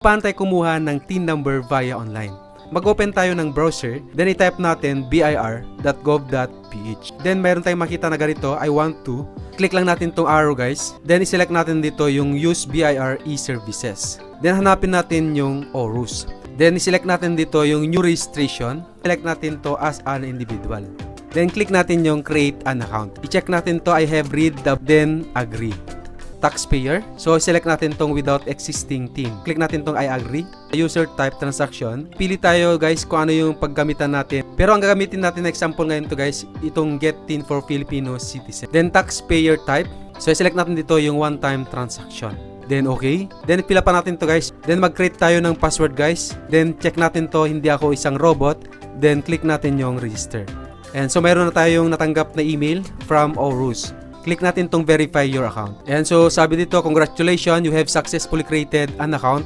Paano tayo kumuha ng TIN number via online? Mag-open tayo ng browser, then i-type natin bir.gov.ph. Then meron tayong makita na ganito, I want to. Click lang natin tong arrow guys. Then i-select natin dito yung use BIR e-services. Then hanapin natin yung ORUS. Then i-select natin dito yung new registration. Select natin to as an individual. Then click natin yung create an account. I-check natin to I have read the then agree taxpayer. So, select natin tong without existing team. Click natin tong I agree. User type transaction. Pili tayo guys kung ano yung paggamitan natin. Pero ang gagamitin natin na example ngayon to guys, itong get tin for Filipino citizen. Then taxpayer type. So, select natin dito yung one time transaction. Then okay. Then pila pa natin to guys. Then mag-create tayo ng password guys. Then check natin to hindi ako isang robot. Then click natin yung register. And so mayroon na tayong natanggap na email from Orus click natin tong verify your account. And so sabi dito, congratulations, you have successfully created an account